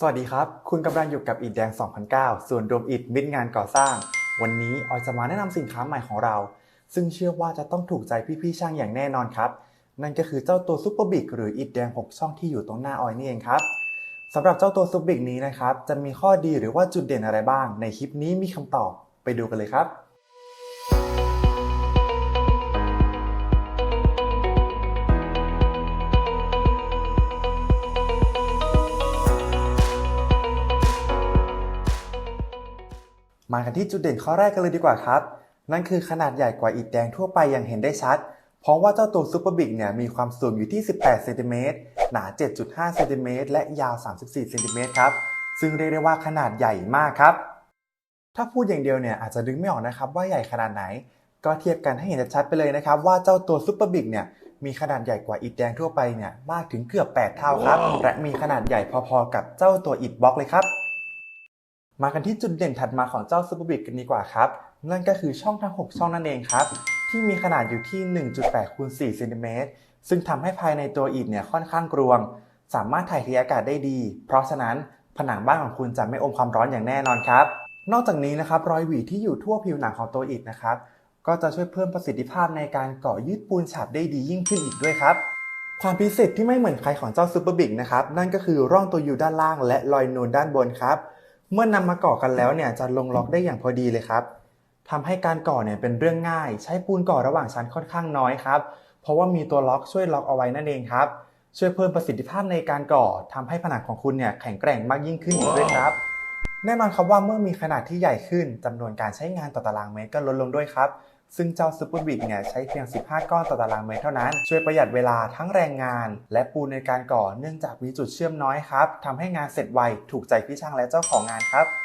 สวัสดีครับ คุณกำลังอยู่กับอิดแดง 2009 ส่วนรวมอิดมิดงานก่อสร้าง วันนี้ออยจะมาแนะนำสินค้าใหม่ของเรา ซึ่งเชื่อว่าจะต้องถูกใจพี่ๆช่างอย่างแน่นอนครับ นั่นก็คือเจ้าตัวซุปเปอร์บิกหรืออิดแดง 6 ช่องที่อยู่ตรงหน้าออยนี่เองครับสำหรับเจ้าตัวซุปบิกนี้นะครับ จะมีข้อดีหรือว่าจุดเด่นอะไรบ้าง ในคลิปนี้มีคำตอบไปดูกันเลยครับ มากันที่จุดเด่นข้อแรกกันเลยดีกว่าครับ นั่นคือขนาดใหญ่กว่าอิฐแดงทั่วไปอย่างเห็นได้ชัด เพราะว่าเจ้าตัวซูเปอร์บิกเนี่ยมีความสูงอยู่ที่ 18 เซนติเมตร หนา 7.5 เซนติเมตร และยาว 34 เซนติเมตรครับ ซึ่งเรียกได้ว่าขนาดใหญ่มากครับ ถ้าพูดอย่างเดียวเนี่ยอาจจะดึงไม่ออกนะครับว่าใหญ่ขนาดไหน ก็เทียบกันให้เห็นชัดๆไปเลยนะครับว่าเจ้าตัวซูเปอร์บิกเนี่ยมีขนาดใหญ่กว่าอิฐแดงทั่วไปเนี่ยมากถึงเกือบ 8 เท่าครับ และมีขนาดใหญ่พอๆกับเจ้าตัวอิฐบล็อกเลยครับ มากันที่จุดเด่นถัดมาของเจ้าซูเปอร์บิกกันดีกว่าครับ นั่นก็คือช่องทั้ง 6 ช่องนั่นเองครับ ที่มีขนาดอยู่ที่ 1.8คูณ4เซนติเมตรซึ่งทำให้ภายในตัวอิฐเนี่ยค่อนข้างกรวง สามารถถ่ายเทอากาศได้ดี เพราะฉะนั้นผนังบ้านของคุณจะไม่อมความร้อนอย่างแน่นอนครับ นอกจากนี้นะครับรอยหวีที่อยู่ทั่วผิวหนังของตัวอิฐนะครับ ก็จะช่วยเพิ่มประสิทธิภาพในการเกาะยืดปูนฉาบได้ดียิ่งขึ้นอีกด้วยครับความพิเศษที่ไม่เหมือนใครของเจ้าซูเปอร์บิกนะครับนั่นก็คือร่องตัวอยู่ด้านล่างและรอยนูนด้านบนครับ เมื่อนำมาก่อกันแล้วเนี่ยจะลงล็อกได้อย่างพอดีเลยครับทำให้การก่อเนี่ยเป็นเรื่องง่าย ใช้ปูนก่อระหว่างชั้นค่อนข้างน้อยครับ เพราะว่ามีตัวล็อกช่วยล็อกเอาไว้นั่นเองครับ ช่วยเพิ่มประสิทธิภาพในการก่อทำให้ผนังของคุณเนี่ยแข็งแกร่งมากยิ่งขึ้นอีกด้วยครับ แน่นอนครับว่าเมื่อมีขนาดที่ใหญ่ขึ้นจำนวนการใช้งานต่อตารางเมตรก็ลดลงด้วยครับ ซึ่งเจ้าซูเปอร์บิกเนี่ยใช้เพียง 15 ก้อนต่อตารางเมตรเท่านั้น ช่วยประหยัดเวลาทั้งแรงงาน และปูนในการก่อเนื่องจากมีจุดเชื่อมน้อยครับทำให้งานเสร็จไวถูกใจพี่ช่างและเจ้าของงานครับ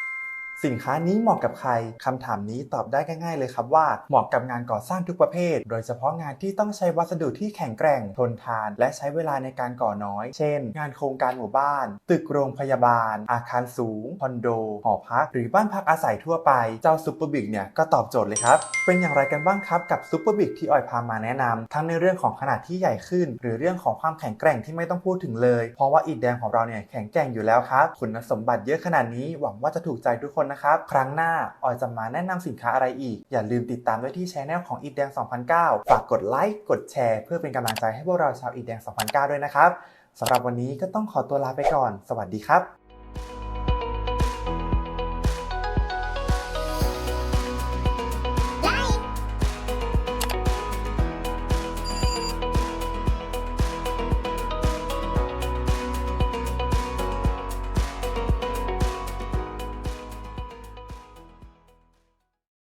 สินค้านี้เหมาะกับใครคำถามนี้ตอบได้ง่าย ๆ เลยครับว่าเหมาะกับงานก่อสร้างทุกประเภท โดยเฉพาะงานที่ต้องใช้วัสดุที่แข็งแกร่งทนทาน และใช้เวลาในการก่อน้อย เช่น งานโครงการหมู่บ้าน ตึกโรงพยาบาล อาคารสูงคอนโดหอพัก หรือบ้านพักอาศัยทั่วไป เจ้าซูเปอร์บิกเนี่ยก็ตอบโจทย์เลยครับ เป็นอย่างไรกันบ้างครับกับซูเปอร์บิกที่ออยพามาแนะนำทั้งในเรื่องของขนาดที่ใหญ่ขึ้น หรือเรื่องของความแข็งแกร่งที่ไม่ต้องพูดถึงเลย เพราะว่าอิฐแดงของเราเนี่ยแข็งแกร่งอยู่แล้วครับคุณสมบัติเยอะขนาดนี้หวังว่าจะถูกใจทุกคนนะครับ ครั้งหน้าออยจะมาแนะนำสินค้าอะไรอีก อย่าลืมติดตามด้วยที่ช anel ของอีแดง 2009 ฝากกดไลค์กดแชร์ เพื่อเป็นกำลังใจให้พวกเราชาวอีแดง 2009 ด้วยนะครับสำหรับวันนี้ก็ต้องขอตัวลาไปก่อน สวัสดีครับ